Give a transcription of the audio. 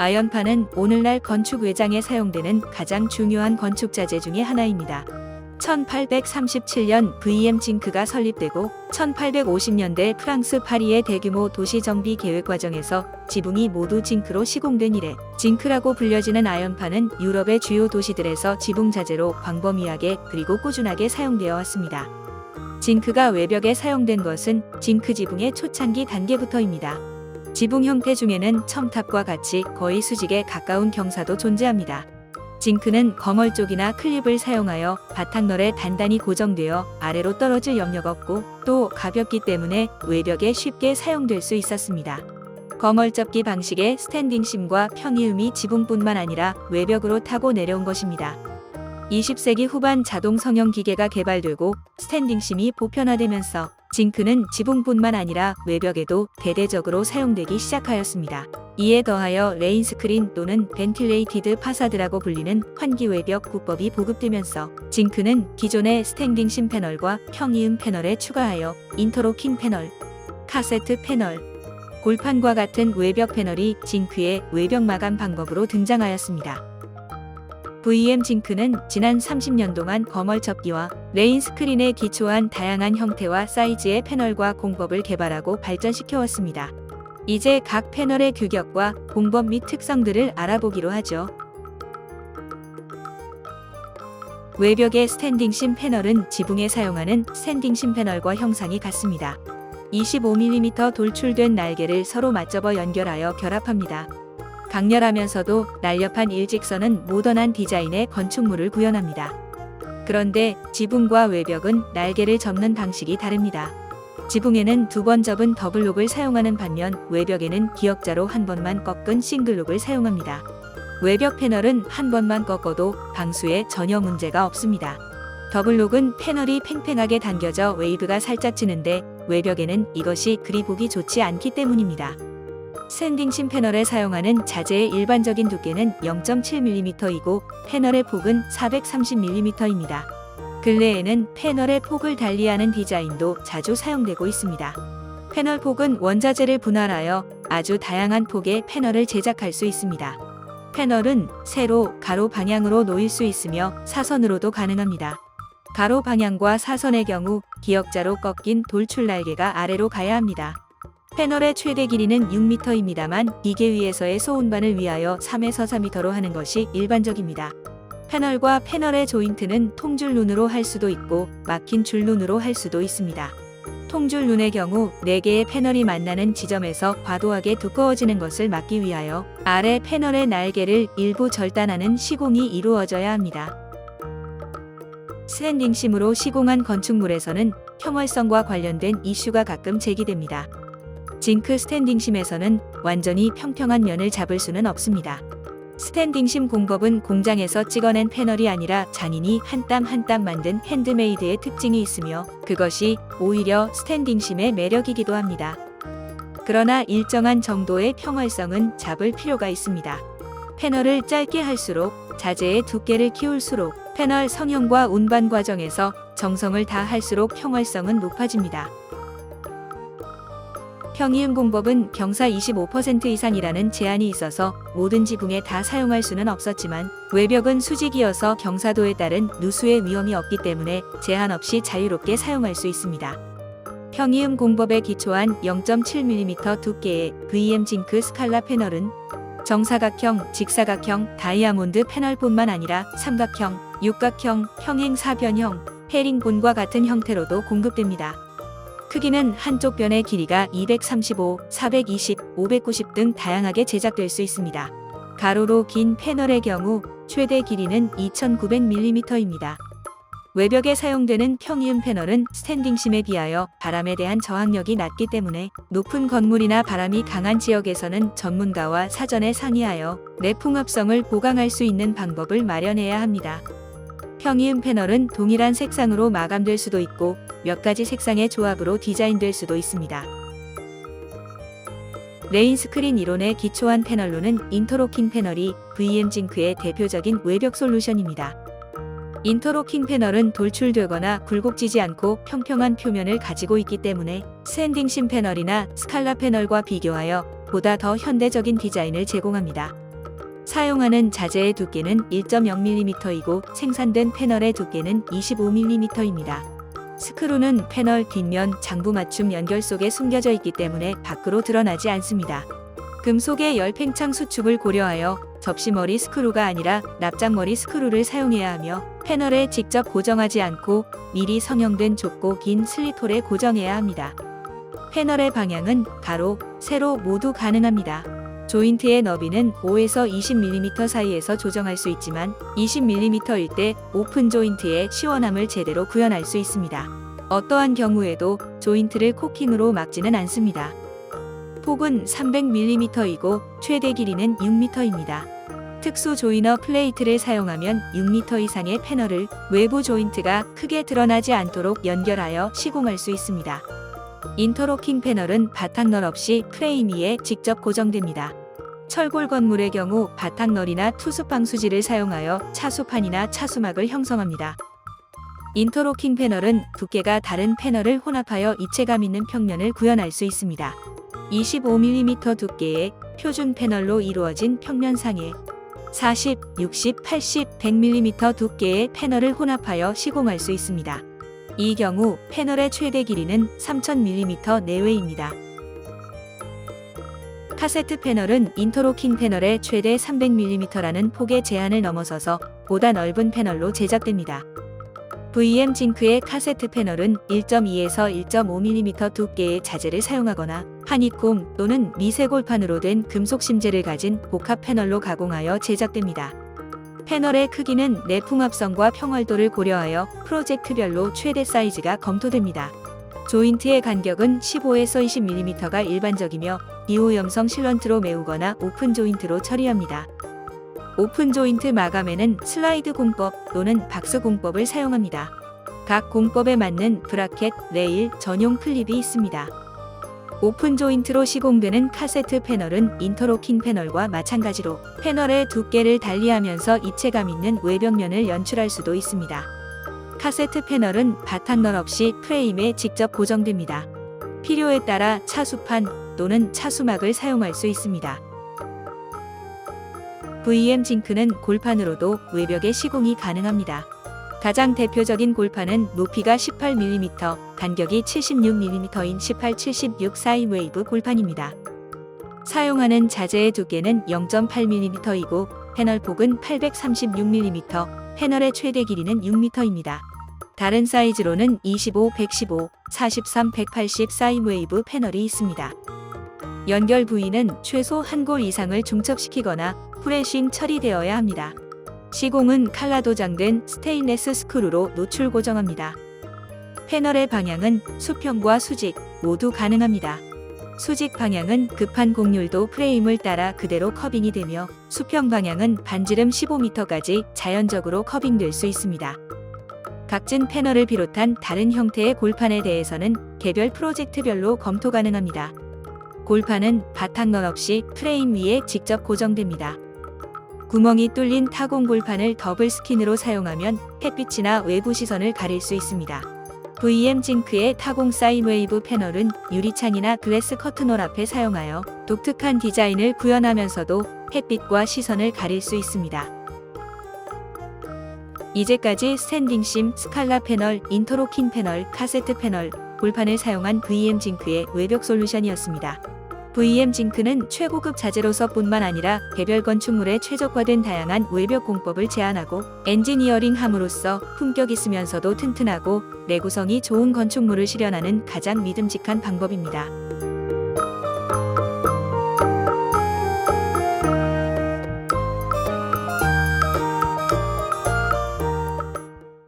아연판은 오늘날 건축 외장에 사용되는 가장 중요한 건축 자재 중의 하나입니다. 1837년 VM 징크가 설립되고 1850년대 프랑스 파리의 대규모 도시 정비 계획 과정에서 지붕이 모두 징크로 시공된 이래 징크라고 불려지는 아연판은 유럽의 주요 도시들에서 지붕 자재로 광범위하게 그리고 꾸준하게 사용되어 왔습니다. 징크가 외벽에 사용된 것은 징크 지붕의 초창기 단계부터입니다. 지붕 형태 중에는 첨탑과 같이 거의 수직에 가까운 경사도 존재합니다. 징크는 거멀 쪽이나 클립을 사용하여 바탕널에 단단히 고정되어 아래로 떨어질 염려가 없고 또 가볍기 때문에 외벽에 쉽게 사용될 수 있었습니다. 거멀 접기 방식의 스탠딩 심과 평이음이 지붕뿐만 아니라 외벽으로 타고 내려온 것입니다. 20세기 후반 자동 성형 기계가 개발되고 스탠딩 심이 보편화되면서 징크는 지붕뿐만 아니라 외벽에도 대대적으로 사용되기 시작하였습니다. 이에 더하여 레인 스크린 또는 벤틸레이티드 파사드라고 불리는 환기 외벽 구법이 보급되면서 징크는 기존의 스탠딩심 패널과 평이음 패널에 추가하여 인터로킹 패널, 카세트 패널, 골판과 같은 외벽 패널이 징크의 외벽 마감 방법으로 등장하였습니다. VM 징크는 지난 30년 동안 거멀 접기와 레인 스크린에 기초한 다양한 형태와 사이즈의 패널과 공법을 개발하고 발전시켜 왔습니다. 이제 각 패널의 규격과 공법 및 특성들을 알아보기로 하죠. 외벽의 스탠딩심 패널은 지붕에 사용하는 스탠딩심 패널과 형상이 같습니다. 25mm 돌출된 날개를 서로 맞접어 연결하여 결합합니다. 강렬하면서도 날렵한 일직선은 모던한 디자인의 건축물을 구현합니다. 그런데 지붕과 외벽은 날개를 접는 방식이 다릅니다. 지붕에는 두 번 접은 더블록을 사용하는 반면 외벽에는 기역자로 한 번만 꺾은 싱글록을 사용합니다. 외벽 패널은 한 번만 꺾어도 방수에 전혀 문제가 없습니다. 더블록은 패널이 팽팽하게 당겨져 웨이브가 살짝 지는데 외벽에는 이것이 그리 보기 좋지 않기 때문입니다. 샌딩심 패널에 사용하는 자재의 일반적인 두께는 0.7mm이고 패널의 폭은 430mm입니다. 근래에는 패널의 폭을 달리하는 디자인도 자주 사용되고 있습니다. 패널 폭은 원자재를 분할하여 아주 다양한 폭의 패널을 제작할 수 있습니다. 패널은 세로, 가로 방향으로 놓일 수 있으며 사선으로도 가능합니다. 가로 방향과 사선의 경우 기역자로 꺾인 돌출 날개가 아래로 가야 합니다. 패널의 최대 길이는 6m입니다만 기계 위에서의 소운반을 위하여 3에서 4m로 하는 것이 일반적입니다. 패널과 패널의 조인트는 통줄 룬으로 할 수도 있고 막힌 줄 룬으로 할 수도 있습니다. 통줄 룬의 경우 4개의 패널이 만나는 지점에서 과도하게 두꺼워지는 것을 막기 위하여 아래 패널의 날개를 일부 절단하는 시공이 이루어져야 합니다. 스탠딩심으로 시공한 건축물에서는 평활성과 관련된 이슈가 가끔 제기됩니다. 징크 스탠딩심에서는 완전히 평평한 면을 잡을 수는 없습니다. 스탠딩심 공법은 공장에서 찍어낸 패널이 아니라 장인이 한 땀 한 땀 만든 핸드메이드의 특징이 있으며 그것이 오히려 스탠딩심의 매력이기도 합니다. 그러나 일정한 정도의 평활성은 잡을 필요가 있습니다. 패널을 짧게 할수록 자재의 두께를 키울수록 패널 성형과 운반 과정에서 정성을 다할수록 평활성은 높아집니다. 평이음 공법은 경사 25% 이상이라는 제한이 있어서 모든 지붕에 다 사용할 수는 없었지만 외벽은 수직이어서 경사도에 따른 누수의 위험이 없기 때문에 제한 없이 자유롭게 사용할 수 있습니다. 평이음 공법에 기초한 0.7mm 두께의 VM 징크 스칼라 패널은 정사각형, 직사각형, 다이아몬드 패널뿐만 아니라 삼각형, 육각형, 평행 사변형, 헤링본과 같은 형태로도 공급됩니다. 크기는 한쪽 변의 길이가 235, 420, 590 등 다양하게 제작될 수 있습니다. 가로로 긴 패널의 경우 최대 길이는 2900mm입니다. 외벽에 사용되는 평이음 패널은 스탠딩심에 비하여 바람에 대한 저항력이 낮기 때문에 높은 건물이나 바람이 강한 지역에서는 전문가와 사전에 상의하여 내풍합성을 보강할 수 있는 방법을 마련해야 합니다. 평이음 패널은 동일한 색상으로 마감될 수도 있고 몇 가지 색상의 조합으로 디자인될 수도 있습니다. 레인 스크린 이론에 기초한 패널로는 인터로킹 패널이 VM 징크의 대표적인 외벽 솔루션입니다. 인터로킹 패널은 돌출되거나 굴곡지지 않고 평평한 표면을 가지고 있기 때문에 스탠딩 심 패널이나 스칼라 패널과 비교하여 보다 더 현대적인 디자인을 제공합니다. 사용하는 자재의 두께는 1.0mm이고 생산된 패널의 두께는 25mm입니다. 스크루는 패널 뒷면 장부 맞춤 연결 속에 숨겨져 있기 때문에 밖으로 드러나지 않습니다. 금속의 열팽창 수축을 고려하여 접시머리 스크루가 아니라 납작머리 스크루를 사용해야 하며 패널에 직접 고정하지 않고 미리 성형된 좁고 긴 슬릿홀에 고정해야 합니다. 패널의 방향은 가로, 세로 모두 가능합니다. 조인트의 너비는 5에서 20mm 사이에서 조정할 수 있지만 20mm일 때 오픈 조인트의 시원함을 제대로 구현할 수 있습니다. 어떠한 경우에도 조인트를 코킹으로 막지는 않습니다. 폭은 300mm이고 최대 길이는 6m입니다. 특수 조이너 플레이트를 사용하면 6m 이상의 패널을 외부 조인트가 크게 드러나지 않도록 연결하여 시공할 수 있습니다. 인터로킹 패널은 바탕널 없이 프레임 위에 직접 고정됩니다. 철골 건물의 경우 바탕널이나 투수 방수지를 사용하여 차수판이나 차수막을 형성합니다. 인터로킹 패널은 두께가 다른 패널을 혼합하여 입체감 있는 평면을 구현할 수 있습니다. 25mm 두께의 표준 패널로 이루어진 평면상에 40, 60, 80, 100mm 두께의 패널을 혼합하여 시공할 수 있습니다. 이 경우 패널의 최대 길이는 3000mm 내외입니다. 카세트 패널은 인터로킹 패널의 최대 300mm라는 폭의 제한을 넘어서서 보다 넓은 패널로 제작됩니다. VM 징크의 카세트 패널은 1.2에서 1.5mm 두께의 자재를 사용하거나 하니콤 또는 미세골판으로 된 금속 심재를 가진 복합 패널로 가공하여 제작됩니다. 패널의 크기는 내풍합성과 평활도를 고려하여 프로젝트별로 최대 사이즈가 검토됩니다. 조인트의 간격은 15에서 20mm가 일반적이며 비오염성 실런트로 메우거나 오픈 조인트로 처리합니다. 오픈 조인트 마감에는 슬라이드 공법 또는 박스 공법을 사용합니다. 각 공법에 맞는 브라켓, 레일, 전용 클립이 있습니다. 오픈 조인트로 시공되는 카세트 패널은 인터로킹 패널과 마찬가지로 패널의 두께를 달리하면서 입체감 있는 외벽면을 연출할 수도 있습니다. 카세트 패널은 바탕널 없이 프레임에 직접 고정됩니다. 필요에 따라 차수판 또는 차수막을 사용할 수 있습니다. VM 징크는 골판으로도 외벽에 시공이 가능합니다. 가장 대표적인 골판은 높이가 18mm, 간격이 76mm인 1876 사인 웨이브 골판입니다. 사용하는 자재의 두께는 0.8mm이고 패널 폭은 836mm, 패널의 최대 길이는 6m입니다. 다른 사이즈로는 25, 115, 43, 180 사인 웨이브 패널이 있습니다. 연결 부위는 최소 한 골 이상을 중첩시키거나 프레싱 처리되어야 합니다. 시공은 칼라 도장된 스테인레스 스크루로 노출 고정합니다. 패널의 방향은 수평과 수직 모두 가능합니다. 수직 방향은 급한 곡률도 프레임을 따라 그대로 커빙이 되며 수평 방향은 반지름 15m까지 자연적으로 커빙될 수 있습니다. 각진 패널을 비롯한 다른 형태의 골판에 대해서는 개별 프로젝트별로 검토 가능합니다. 골판은 바탕넌 없이 프레임 위에 직접 고정됩니다. 구멍이 뚫린 타공 골판을 더블 스킨으로 사용하면 햇빛이나 외부 시선을 가릴 수 있습니다. VM 징크의 타공 사인 웨이브 패널은 유리창이나 글래스 커튼홀 앞에 사용하여 독특한 디자인을 구현하면서도 햇빛과 시선을 가릴 수 있습니다. 이제까지 스탠딩심, 스칼라 패널, 인터로킹 패널, 카세트 패널, 골판을 사용한 VM 징크의 외벽 솔루션이었습니다. VM 징크는 최고급 자재로서뿐만 아니라 개별 건축물에 최적화된 다양한 외벽 공법을 제안하고 엔지니어링 함으로써 품격 있으면서도 튼튼하고 내구성이 좋은 건축물을 실현하는 가장 믿음직한 방법입니다.